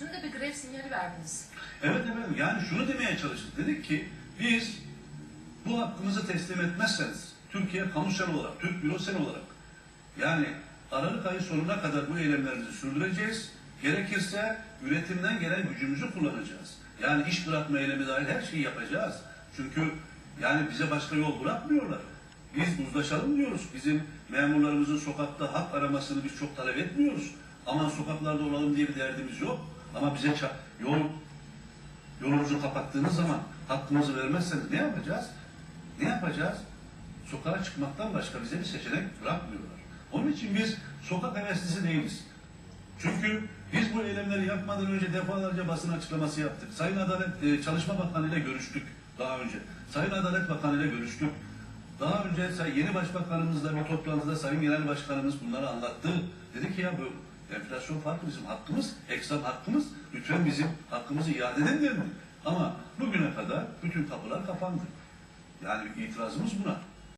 Dün de bir grev sinyali verdiniz. Evet efendim yani şunu demeye çalıştık. Dedik ki biz bu hakkımızı teslim etmezseniz Türkiye kamusal olarak, Türk bürosel olarak yani Aralık ayı sonuna kadar bu eylemlerimizi sürdüreceğiz. Gerekirse üretimden gelen gücümüzü kullanacağız. Yani iş bırakma eylemi dahil her şeyi yapacağız. Çünkü yani bize başka yol bırakmıyorlar. Biz uzlaşalım diyoruz. Bizim memurlarımızın sokakta hak aramasını biz çok talep etmiyoruz. Aman sokaklarda olalım diye bir derdimiz yok. Ama bize yol yolumuzu kapattığınız zaman hakkımızı vermezseniz ne yapacağız? Ne yapacağız? Sokağa çıkmaktan başka bize bir seçenek bırakmıyorlar. Onun için biz sokak heveslisi değiliz. Çünkü biz bu eylemleri yapmadan önce defalarca basın açıklaması yaptık. Sayın Adalet e, Çalışma Bakanı ile görüştük daha önce. Sayın Adalet Bakanı ile görüştük. Daha önce yeni başbakanımızla bir toplantıda Sayın Genel Başkanımız bunları anlattı. Dedi ki ya bu enflasyon farkı bizim hakkımız, eksan hakkımız. Lütfen bizim hakkımızı iade edin dedi. Ama bugüne kadar bütün kapılar kapandı. Yani itirazımız buna.